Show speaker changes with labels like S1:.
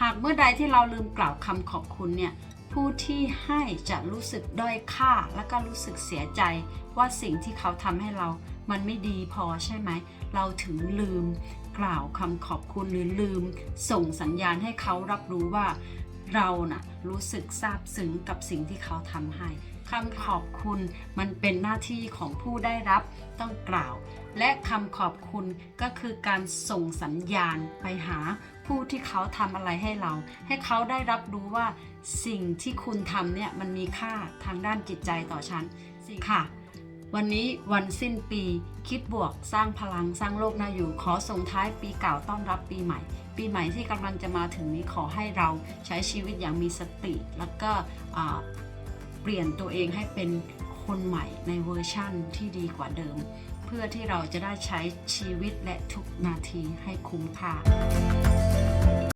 S1: หากเมื่อใดที่เราลืมกล่าวคำขอบคุณเนี่ยผู้ที่ให้จะรู้สึกด้อยค่าและก็รู้สึกเสียใจว่าสิ่งที่เขาทำให้เรา มันไม่ดีพอใช่ไหม เราถึงลืมกล่าวคำขอบคุณหรือลืม ส่งสัญญาณให้เขารับรู้ว่า เรานะ่ะรู้สึกซาบซึ้งกับสิ่งที่เขาทำให้คำขอบคุณมันเป็นหน้าที่ของผู้ได้รับต้องกล่าว และคำขอบคุณก็คือการส่งสัญญาณไปหาผู้ที่เขาทำอะไรให้เรา ให้เขาได้รับรู้ว่าสิ่งที่คุณทำเนี่ยมันมีค่าทางด้านจิตใจต่อฉันสิค่ะ วันนี้วันสิ้นปี คิดบวกสร้างพลังสร้างโลกน่าอยู่ ขอส่งท้ายปีเก่าต้อนรับปีใหม่ ปีใหม่ที่กำลังจะมาถึงนี้ขอให้เราใช้ชีวิตอย่างมีสติ แล้วก็เปลี่ยนตัวเองให้เป็น คนใหม่ในเวอร์ชั่นที่ดีกว่าเดิม เพื่อที่เราจะได้ใช้ชีวิตและทุกนาทีให้คุ้มค่า